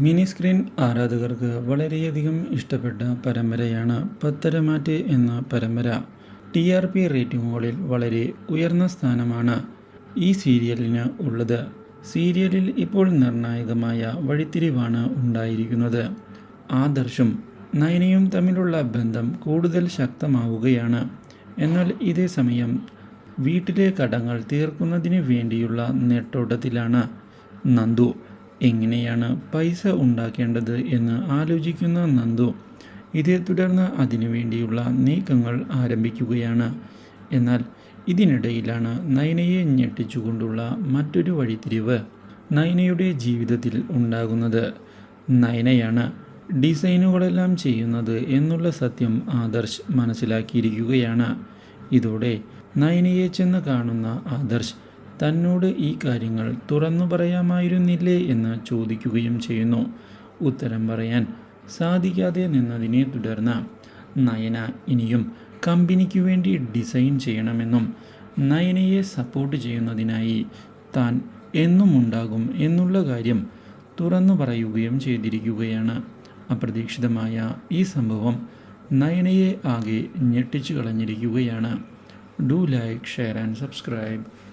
Mini screen ആരാധകർക്ക് വളരെയധികം ഇഷ്ടപ്പെട്ട പരമ്പരയാണ് പത്തരമാറ്റ് എന്ന പരമ്പര. ടി ആർ പി റേറ്റിംഗുകളിൽ വളരെ ഉയർന്ന സ്ഥാനമാണ് ഈ സീരിയലിന് ഉള്ളത്. സീരിയലിൽ ഇപ്പോൾ നിർണായകമായ വഴിത്തിരിവാണ് ഉണ്ടായിരിക്കുന്നത്. ആദർശും നയനയും തമ്മിലുള്ള ബന്ധം കൂടുതൽ ശക്തമാവുകയാണ്. എന്നാൽ ഇതേ സമയം വീട്ടിലെ കടങ്ങൾ തീർക്കുന്നതിന് വേണ്ടിയുള്ള നെട്ടോട്ടത്തിലാണ് നന്ദു. എങ്ങനെയാണ് പൈസ ഉണ്ടാക്കേണ്ടത് എന്ന് ആലോചിക്കുന്ന നന്ദു ഇതേ തുടർന്ന് അതിനുവേണ്ടിയുള്ള നീക്കങ്ങൾ ആരംഭിക്കുകയാണ്. എന്നാൽ ഇതിനിടയിലാണ് നയനയെ ഞെട്ടിച്ചുകൊണ്ടുള്ള മറ്റൊരു വഴിത്തിരിവ് നയനയുടെ ജീവിതത്തിൽ ഉണ്ടാകുന്നത്. നയനയാണ് ഡിസൈനുകളെല്ലാം ചെയ്യുന്നത് എന്നുള്ള സത്യം ആദർശ് മനസ്സിലാക്കിയിരിക്കുകയാണ്. ഇതോടെ നയനയെ ചെന്ന് കാണുന്ന ആദർശ് തന്നോട് ഈ കാര്യങ്ങൾ തുറന്നു പറയാമായിരുന്നില്ലേ എന്ന് ചോദിക്കുകയും ചെയ്യുന്നു. ഉത്തരം പറയാൻ സാധിക്കാതെ നിന്നതിനെ തുടർന്ന് നയന ഇനിയും കമ്പനിക്ക് വേണ്ടി ഡിസൈൻ ചെയ്യണമെന്നും നയനയെ സപ്പോർട്ട് ചെയ്യുന്നതിനായി താൻ എന്നും ഉണ്ടാകും എന്നുള്ള കാര്യം തുറന്നു പറയുകയും ചെയ്തിരിക്കുകയാണ്. അപ്രതീക്ഷിതമായ ഈ സംഭവം നയനയെ ആകെ ഞെട്ടിച്ചു കളഞ്ഞിരിക്കുകയാണ്. Do like share and subscribe.